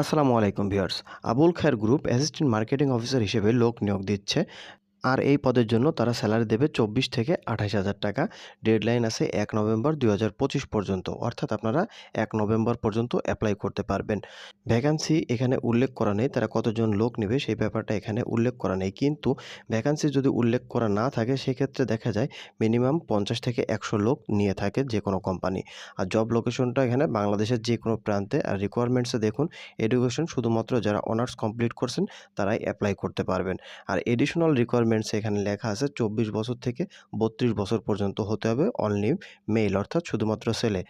আসসালামু আলাইকুম viewers. Abul Khair group assistant marketing officer হিসেবে লোক নিয়োগ দিচ্ছে আর এই পদের জন্য তারা স্যালারি দেবে চব্বিশ থেকে আঠাশ হাজার টাকা। ডেডলাইন আছে এক নভেম্বর দুই হাজার পঁচিশ পর্যন্ত। অর্থাৎ আপনারা এক নভেম্বর পর্যন্ত অ্যাপ্লাই করতে পারবেন। ভ্যাকান্সি এখানে উল্লেখ করা নেই, তারা কতজন লোক নেবে সেই ব্যাপারটা এখানে উল্লেখ করা নেই। কিন্তু ভ্যাকান্সি যদি উল্লেখ করা না থাকে, সেক্ষেত্রে দেখা যায় মিনিমাম পঞ্চাশ থেকে একশো লোক নিয়ে থাকে যে কোনো কোম্পানি আর জব লোকেশনটা এখানে বাংলাদেশের যে কোনো প্রান্তে। আর রিকোয়ারমেন্টসে দেখুন এডুকেশন শুধুমাত্র যারা অনার্স কমপ্লিট করছেন, তারাই অ্যাপ্লাই করতে পারবেন। আর এডিশনাল রিকোয়ারমেন্টস এখানে লেখা আছে চব্বিশ বছর থেকে বত্রিশ বছর পর্যন্ত হতে হবে অনলি মেল অর্থাৎ শুধুমাত্র ছেলে।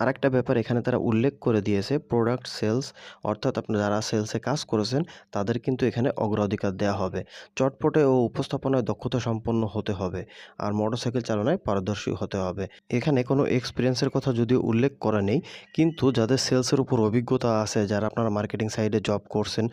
আরেকটা ব্যাপার এখানে তারা উল্লেখ করে দিয়েছে প্রোডাক্ট সেলস অর্থাৎ আপনি যারা সেলসে কাজ করেছেন, তাদের কিন্তু এখানে অগ্রাধিকার দেওয়া হবে। চটপটে ও উপস্থাপনায় দক্ষতা সম্পন্ন হতে হবে আর মোটরসাইকেল চালনায় পারদর্শী হতে হবে। এখানে কোনো এক্সপিরিয়েন্সের কথা যদিও উল্লেখ করা নেই, কিন্তু যাদের সেলসের উপর অভিজ্ঞতা আছে, যারা আপনার মার্কেটিং সাইডে জব করছেন,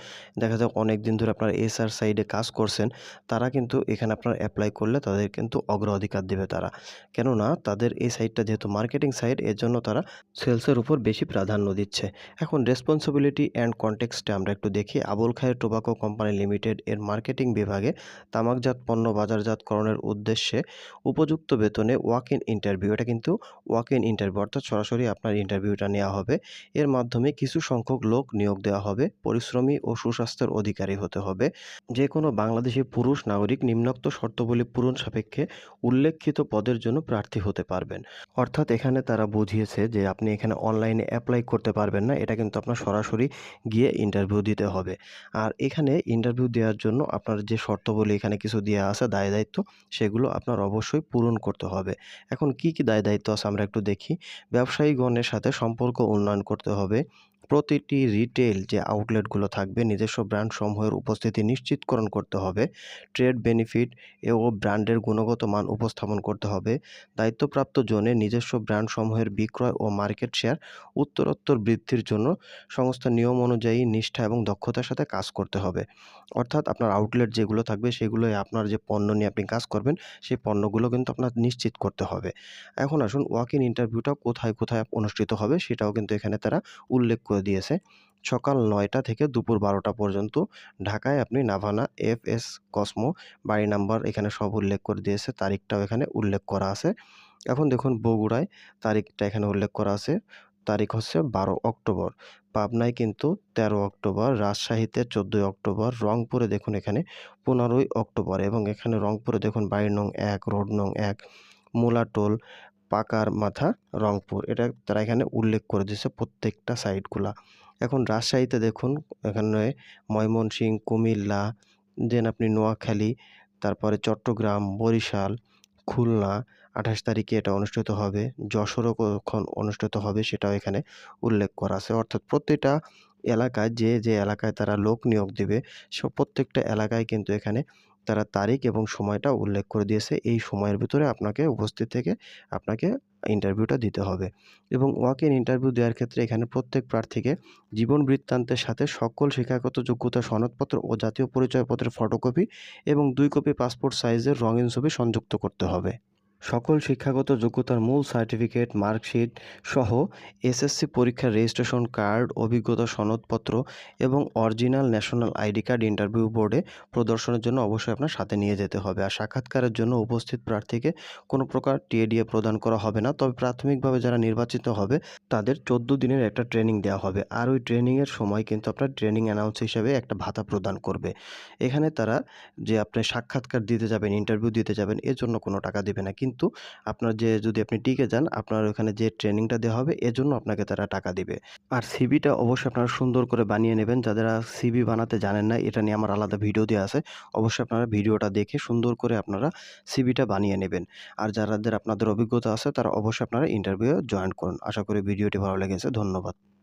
দেখা যায় অনেক দিন ধরে আপনারা এসআর সাইডে কাজ করছেন, তারা কিন্তু এখানে আপনার অ্যাপ্লাই করলে তাদের কিন্তু অগ্রাধিকার দেবে তারা। কেননা তাদের এই সাইডটা যেহেতু মার্কেটিং সাইড এর জন্য তারা সেলসের উপর বেশি প্রাধান্য দিচ্ছে। এখন রেসপন্সিবিলিটি অ্যান্ড কনটেক্সটে আমরা একটু দেখি। Abul Khair tobacco company limited এর মার্কেটিং বিভাগে তামাকজাত পণ্য বাজারজাতকরণের উদ্দেশ্যে উপযুক্ত বেতনে ওয়াক ইন ইন্টারভিউ এটা কিন্তু ওয়াক ইন ইন্টারভিউ অর্থাৎ সরাসরি আপনার ইন্টারভিউটা নেওয়া হবে। এর মাধ্যমে কিছু সংখ্যক লোক নিয়োগ দেওয়া হবে। পরিশ্রমী ও সুস্বাস্থ্যের অধিকারী হতে হবে। যে কোনো বাংলাদেশি পুরুষ নাগরিক নিম্নোক্ত শর্তাবলী পূরণ সাপেক্ষে উল্লেখিত পদের জন্য প্রার্থী হতে পারবেন। অর্থাৎ এখানে তারা বুঝিয়েছে যে আপনি এখানে অনলাইনে অ্যাপ্লাই করতে পারবেন না, এটা কিন্তু আপনার সরাসরি গিয়ে ইন্টারভিউ দিতে হবে। আর এখানে ইন্টারভিউ দেওয়ার জন্য আপনার যে শর্তবলী এখানে কিছু দেওয়া আছে, দায় দায়িত্ব, সেগুলো আপনার অবশ্যই পূরণ করতে হবে। এখন কি কি দায় দায়িত্ব আছে আমরা একটু দেখি। ব্যবসায়ীগণের সাথে সম্পর্ক উন্নয়ন করতে হবে প্রতিটি রিটেল যে আউটলেটগুলো থাকবে, নিজস্ব ব্র্যান্ড সমূহের উপস্থিতি নিশ্চিতকরণ করতে হবে। ট্রেড বেনিফিট ও ব্র্যান্ডের গুণগত মান উপস্থাপন করতে হবে। দায়িত্বপ্রাপ্ত জোনে নিজস্ব ব্র্যান্ড সমূহের বিক্রয় ও মার্কেট শেয়ার উত্তরোত্তর বৃদ্ধির জন্য সংস্থা নিয়ম অনুযায়ী নিষ্ঠা এবং দক্ষতার সাথে কাজ করতে হবে। অর্থাৎ আপনার আউটলেট যেগুলো থাকবে সেগুলোই আপনার যে পণ্য নিয়ে আপনি কাজ করবেন, সেই পণ্যগুলো কিন্তু আপনার নিশ্চিত করতে হবে। এখন আসুন ওয়াক ইন ইন্টারভিউটা কোথায় কোথায় অনুষ্ঠিত হবে, সেটাও কিন্তু এখানে তারা উল্লেখ করে দিয়েছে। সকাল নয়টা থেকে দুপুর বারোটা পর্যন্ত ঢাকায় আপনি নাভানা এফ এস কসমো বাড়ি নাম্বার এখানে সব উল্লেখ করে দিয়েছে। তারিখটাও এখানে উল্লেখ করা আছে। এখন দেখুন বগুড়ায় তারিখটা এখানে উল্লেখ করা আছে। তারিখ হচ্ছে বারো অক্টোবর। পাবনায় কিন্তু তেরো অক্টোবর, রাজশাহীতে চোদ্দোই অক্টোবর, রংপুরে দেখুন এখানে পনেরোই অক্টোবর এবং এখানে রংপুরে দেখুন বাড়ি নং এক, রোড নং এক, মোলাটোল পাকার মাথা রংপুর। এটা তারা এখানে উল্লেখ করে দিয়েছে প্রত্যেকটা সাইটগুলা। এখন রাজশাহীতে দেখুন, এখানে ময়মনসিংহ, কুমিল্লা, দেন আপনি নোয়াখালী, তারপরে চট্টগ্রাম, বরিশাল, খুলনা, আঠাশ তারিখে এটা অনুষ্ঠিত হবে। যশোরও কখন অনুষ্ঠিত হবে সেটাও এখানে উল্লেখ করা আছে। অর্থাৎ প্রত্যেকটা এলাকায় যে যে এলাকায় তারা লোক নিয়োগ দেবে সব প্রত্যেকটা এলাকায় কিন্তু এখানে তারা তারিখ এবং সময়টা উল্লেখ করে দিয়েছে। এই সময়ের ভিতরে আপনাকে উপস্থিত থেকে আপনাকে ইন্টারভিউটা দিতে হবে এবং ওয়াক ইন ইন্টারভিউ দেওয়ার ক্ষেত্রে এখানে প্রত্যেক প্রার্থীকে জীবন বৃত্তান্তের সাথে সকল শিক্ষাগত যোগ্যতা সনদপত্র ও জাতীয় পরিচয়পত্রের ফটোকপি এবং দুই কপি পাসপোর্ট সাইজের রঙিন ছবি সংযুক্ত করতে হবে। সকল শিক্ষাগত যোগ্যতার মূল সার্টিফিকেট, মার্কশিট সহ এসএসসি পরীক্ষার রেজিস্ট্রেশন কার্ড অভিজ্ঞতা সনদপত্র এবং original national ID card interview বোর্ডে প্রদর্শনের জন্য অবশ্যই আপনার সাথে নিয়ে যেতে হবে। আর সাক্ষাৎকারের জন্য উপস্থিত প্রার্থীকে কোনো প্রকার টিএডিএ প্রদান করা হবে না। তবে প্রাথমিকভাবে যারা নির্বাচিত হবে, তাদের চোদ্দ দিনের একটা ট্রেনিং দেওয়া হবে। আর ওই ট্রেনিংয়ের সময় কিন্তু আপনার ট্রেনিং অ্যানাউন্স হিসেবে একটা ভাতা প্রদান করবে। এখানে তারা যে আপনি সাক্ষাৎকার দিতে যাবেন ইন্টারভিউ দিতে যাবেন, এর জন্য কোনো টাকা দেবে না। কিন্তু আপনার যে, যদি আপনি টিকে যান, আপনার ওখানে যে ট্রেনিংটা দেওয়া হবে, এজন্য আপনাকে তারা টাকা দিবে। আর সিবিটা অবশ্যই আপনারা সুন্দর করে বানিয়ে নেবেন। যারা সিবি বানাতে জানেন না, এটা নিয়ে আমার আলাদা ভিডিও দেওয়া আছে। অবশ্যই আপনারা ভিডিওটা দেখে সুন্দর করে আপনারা সিবিটা বানিয়ে নেবেন। আর যারাদের আপনাদের অভিজ্ঞতা আছে, তারা অবশ্যই আপনারা ইন্টারভিউ জয়েন করুন। আশা করি ভিডিওটি ভালো লেগেছে। ধন্যবাদ।